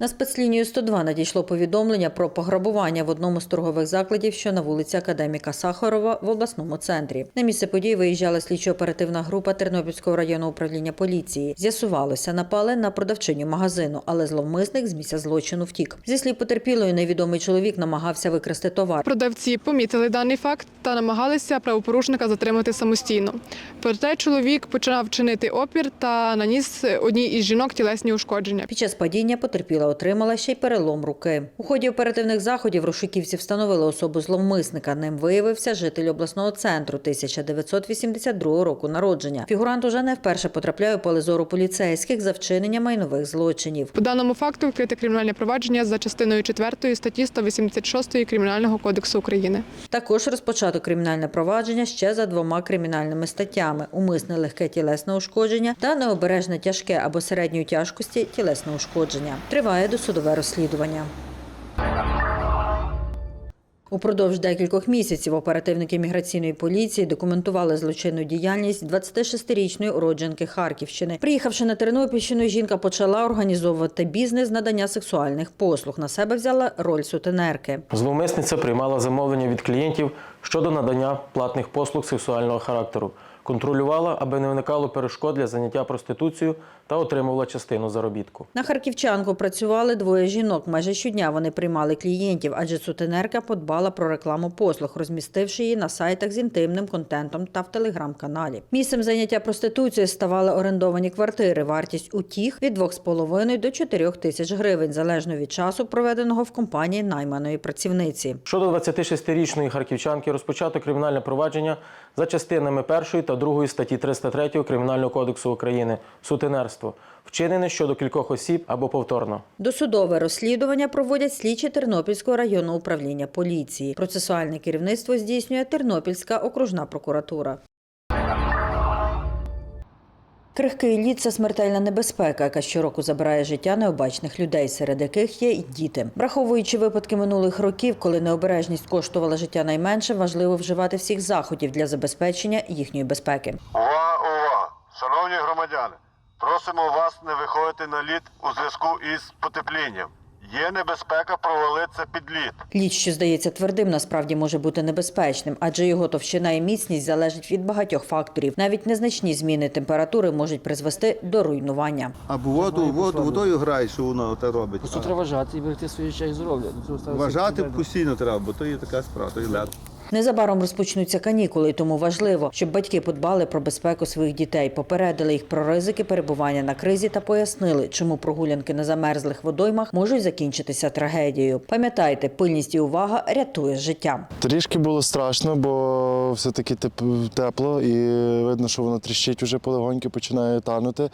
На спецлінію 102 надійшло повідомлення про пограбування в одному з торгових закладів, що на вулиці Академіка Сахарова в обласному центрі. На місце події виїжджала слідчо-оперативна група Тернопільського районного управління поліції. З'ясувалося, напали на продавчиню магазину, але зловмисник з місця злочину втік. Зі слів потерпілої, невідомий чоловік намагався викрасти товар. Продавці помітили даний факт та намагалися правопорушника затримати самостійно. Проте чоловік почав чинити опір та наніс одній із жінок тілесні ушкодження. Під час падіння потерпіла отримала ще й перелом руки. У ході оперативних заходів розшуківці встановили особу зловмисника. Ним виявився житель обласного центру 1982 року народження. Фігурант уже не вперше потрапляє у поле зору поліцейських за вчинення майнових злочинів. По даному факту вкрите кримінальне провадження за частиною 4 статті 186 Кримінального кодексу України. Також розпочато кримінальне провадження ще за двома кримінальними статтями: умисне легке тілесне ушкодження та необережне тяжке або середньої тяжкості тілесне ушкодження. Триває досудове розслідування. Упродовж декількох місяців оперативники міграційної поліції документували злочинну діяльність 26-річної уродженки Харківщини. Приїхавши на Тернопільщину, жінка почала організовувати бізнес надання сексуальних послуг. На себе взяла роль сутенерки. Зловмисниця приймала замовлення від клієнтів щодо надання платних послуг сексуального характеру, контролювала, аби не виникало перешкод для заняття проституцією та отримувала частину заробітку. На харківчанку працювали двоє жінок. Майже щодня вони приймали клієнтів, адже сутенерка подбала про рекламу послуг, розмістивши її на сайтах з інтимним контентом та в телеграм-каналі. Місцем заняття проституцією ставали орендовані квартири. Вартість утіх від 2,5 до 4 тисяч гривень, залежно від часу, проведеного в компанії найманої працівниці. Щодо 26-річної харківчанки розпочато кримінальне провадження за частинами 1 та 2 статті 303 Кримінального кодексу України сутенерство, вчинене щодо кількох осіб або повторно. Досудове розслідування проводять слідчі Тернопільського районного управління поліції. Процесуальне керівництво здійснює Тернопільська окружна прокуратура. Крихкий лід це смертельна небезпека, яка щороку забирає життя необачних людей, серед яких є й діти. Враховуючи випадки минулих років, коли необережність коштувала життя найменше, важливо вживати всіх заходів для забезпечення їхньої безпеки. Увага, увага! Шановні громадяни, просимо вас не виходити на лід у зв'язку із потеплінням. Є небезпека провалитися під лід. Лід, що здається твердим, насправді може бути небезпечним, адже його товщина і міцність залежить від багатьох факторів. Навіть незначні зміни температури можуть призвести до руйнування. Або воду, воду, водою грає, що воно те робить. Просто треба вважати і берегти своє життя і здоров'я. Вважати постійно треба, бо то є така справа, то є лед. Незабаром розпочнуться канікули, тому важливо, щоб батьки подбали про безпеку своїх дітей, попередили їх про ризики перебування на кризі та пояснили, чому прогулянки на замерзлих водоймах можуть закінчитися трагедією. Пам'ятайте, пильність і увага рятує життя. Трішки було страшно, бо все-таки тепло і видно, що воно тріщить уже полегоньки, починає танути.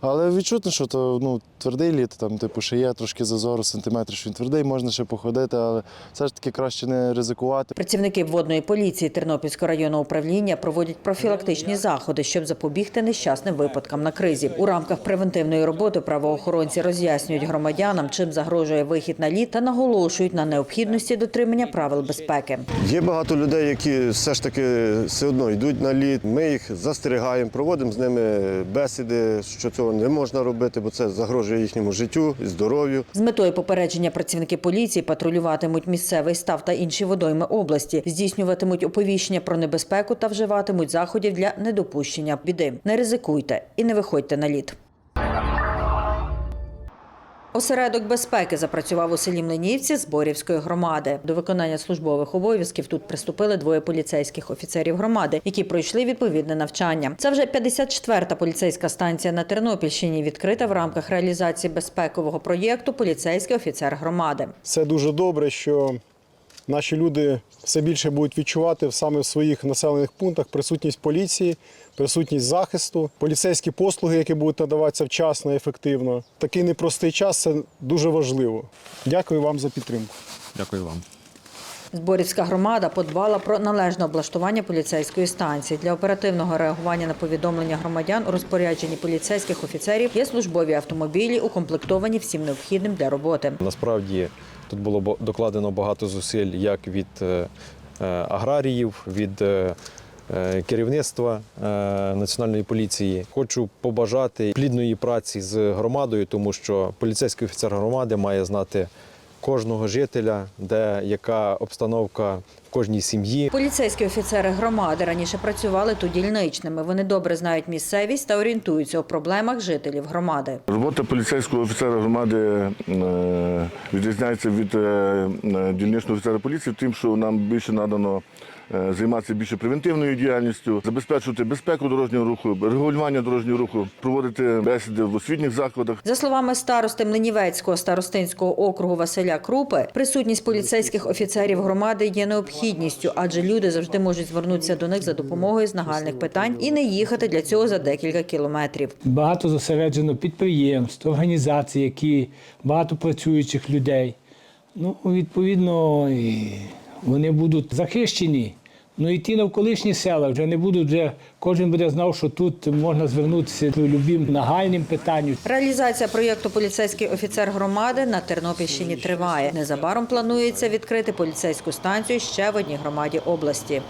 Але відчутно, що то ну, твердий лід, там, типу, ще є трошки зазору, сантиметрів, що він твердий, можна ще походити, але все ж таки краще не ризикувати. Працівники водної поліції Тернопільського районного управління проводять профілактичні заходи, щоб запобігти нещасним випадкам на кризі. У рамках превентивної роботи правоохоронці роз'яснюють громадянам, чим загрожує вихід на лід та наголошують на необхідності дотримання правил безпеки. Є багато людей, які все ж таки все одно йдуть на лід. Ми їх застерігаємо, проводимо з ними бесіди, що цього не можна робити, бо це загрожує їхньому життю і здоров'ю. З метою попередження працівники поліції патрулюватимуть місцевий став та інші водойми області, здійснюватимуть оповіщення про небезпеку та вживатимуть заходів для недопущення біди. Не ризикуйте і не виходьте на лід. Осередок безпеки запрацював у селі Млинівці Зборівської громади. До виконання службових обов'язків тут приступили двоє поліцейських офіцерів громади, які пройшли відповідне навчання. Це вже 54-та поліцейська станція на Тернопільщині, відкрита в рамках реалізації безпекового проєкту Поліцейський офіцер громади. Це дуже добре, що наші люди все більше будуть відчувати саме в своїх населених пунктах присутність поліції, присутність захисту, поліцейські послуги, які будуть надаватися вчасно і ефективно. Такий непростий час це дуже важливо. Дякую вам за підтримку. Дякую вам. Зборівська громада подбала про належне облаштування поліцейської станції. Для оперативного реагування на повідомлення громадян у розпорядженні поліцейських офіцерів є службові автомобілі, укомплектовані всім необхідним для роботи. Насправді тут було докладено багато зусиль як від е, е, аграріїв, від е, керівництва національної поліції. Хочу побажати плідної праці з громадою, тому що поліцейський офіцер громади має знати кожного жителя, де яка обстановка кожній сім'ї. Поліцейські офіцери громади раніше працювали тут дільничними. Вони добре знають місцевість та орієнтуються у проблемах жителів громади. Робота поліцейського офіцера громади е, відрізняється від е, е, дільничного офіцера поліції, тим, що нам більше надано займатися більше превентивною діяльністю, забезпечувати безпеку дорожнього руху, регулювання дорожнього руху, проводити бесіди в освітніх закладах. За словами старости Млинівецького старостинського округу Василя Крупи, присутність поліцейських офіцерів громади є необхідністю, адже люди завжди можуть звернутися до них за допомогою з нагальних питань і не їхати для цього за декілька кілометрів. Багато зосереджено підприємств, організацій, які багато працюючих людей. Ну, відповідно, вони будуть захищені. Ну ті навколишні села вже не будуть, вже кожен буде знав, що тут можна звернутися до любим нагальним питанням. Реалізація проєкту Поліцейський офіцер громади на Тернопільщині триває. Незабаром планується відкрити поліцейську станцію ще в одній громаді області.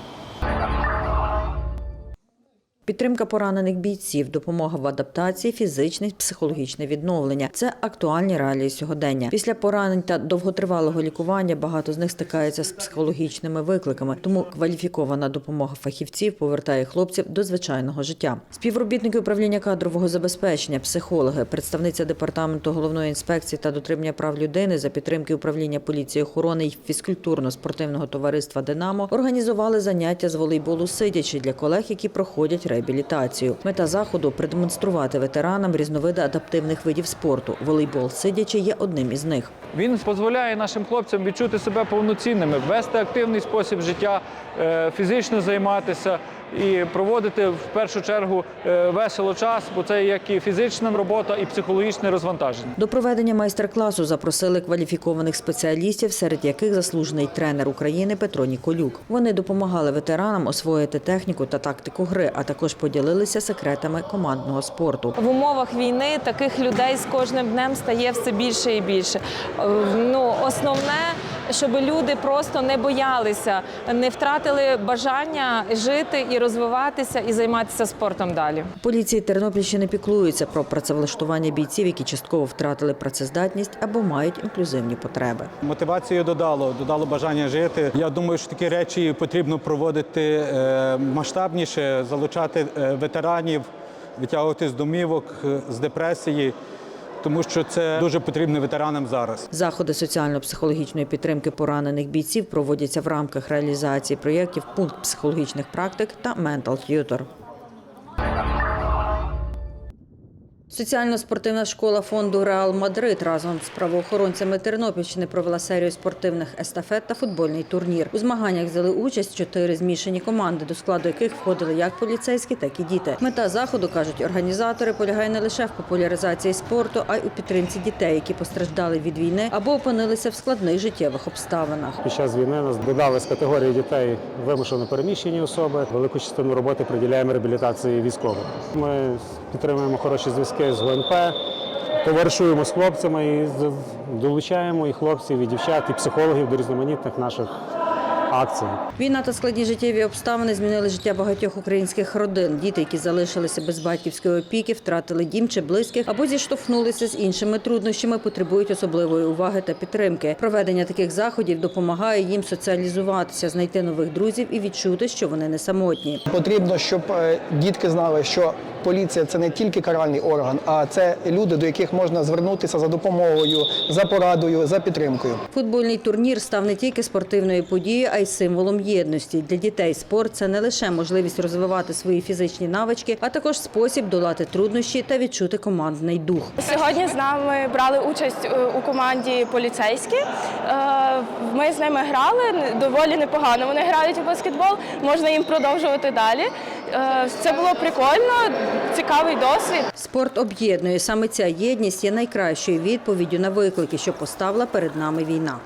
Підтримка поранених бійців, допомога в адаптації, фізичне психологічне відновлення це актуальні реалії сьогодення. Після поранень та довготривалого лікування багато з них стикаються з психологічними викликами, тому кваліфікована допомога фахівців повертає хлопців до звичайного життя. Співробітники управління кадрового забезпечення, психологи, представниця департаменту головної інспекції та дотримання прав людини за підтримки управління поліції охорони і фізкультурно-спортивного товариства Динамо організували заняття з волейболу сидячи для колег, які проходять реабілітацію. Мета заходу продемонструвати ветеранам різновиди адаптивних видів спорту. Волейбол сидячи є одним із них. Він дозволяє нашим хлопцям відчути себе повноцінними, вести активний спосіб життя, е, фізично займатися і проводити в першу чергу е, весело час, бо це як і фізична робота, і психологічне розвантаження. До проведення майстер-класу запросили кваліфікованих спеціалістів, серед яких заслужений тренер України Петро Ніколюк. Вони допомагали ветеранам освоїти техніку та тактику гри, а також поділилися секретами командного спорту. В умовах війни таких людей з кожним днем стає все більше і більше. Е, Ну, основне, щоб люди просто не боялися, не втратили бажання жити і розвиватися і займатися спортом далі. Поліції Тернопільщини піклуються про працевлаштування бійців, які частково втратили працездатність або мають інклюзивні потреби. Мотивацію додало, додало бажання жити. Я думаю, що такі речі потрібно проводити е, масштабніше, залучати е, ветеранів, витягувати з домівок, е, з депресії, тому що це дуже потрібно ветеранам зараз. Заходи соціально-психологічної підтримки поранених бійців проводяться в рамках реалізації проєктів пункт психологічних практик та «Ментал Tutor. Соціально-спортивна школа фонду Реал Мадрид разом з правоохоронцями Тернопільщини провела серію спортивних естафет та футбольний турнір. У змаганнях взяли участь чотири змішані команди, до складу яких входили як поліцейські, так і діти. Мета заходу кажуть організатори полягає не лише в популяризації спорту, а й у підтримці дітей, які постраждали від війни або опинилися в складних життєвих обставинах. Під час війни нас додали з категорії дітей вимушено переміщені особи. Велику частину роботи приділяємо реабілітації військових. Ми підтримуємо хороші зв'язки з ГУНП, товаришуємо з хлопцями і долучаємо і хлопців, і дівчат, і психологів до різноманітних наших акцій. Війна та складні життєві обставини змінили життя багатьох українських родин. Діти, які залишилися без батьківської опіки, втратили дім чи близьких або зіштовхнулися з іншими труднощами, потребують особливої уваги та підтримки. Проведення таких заходів допомагає їм соціалізуватися, знайти нових друзів і відчути, що вони не самотні. Потрібно, щоб е, дітки знали, що поліція це не тільки каральний орган, а це люди, до яких можна звернутися за допомогою, за порадою, за підтримкою. Футбольний турнір став не тільки спортивною подією, а й символом єдності. Для дітей спорт це не лише можливість розвивати свої фізичні навички, а також спосіб долати труднощі та відчути командний дух. Сьогодні з нами брали участь е, у команді поліцейські. Е, Ми з ними грали доволі непогано. Вони грають у баскетбол, можна їм продовжувати далі. Е, Це було прикольно, цікавий досвід. Спорт об'єднує. Саме ця єдність є найкращою відповіддю на виклики, що поставила перед нами війна.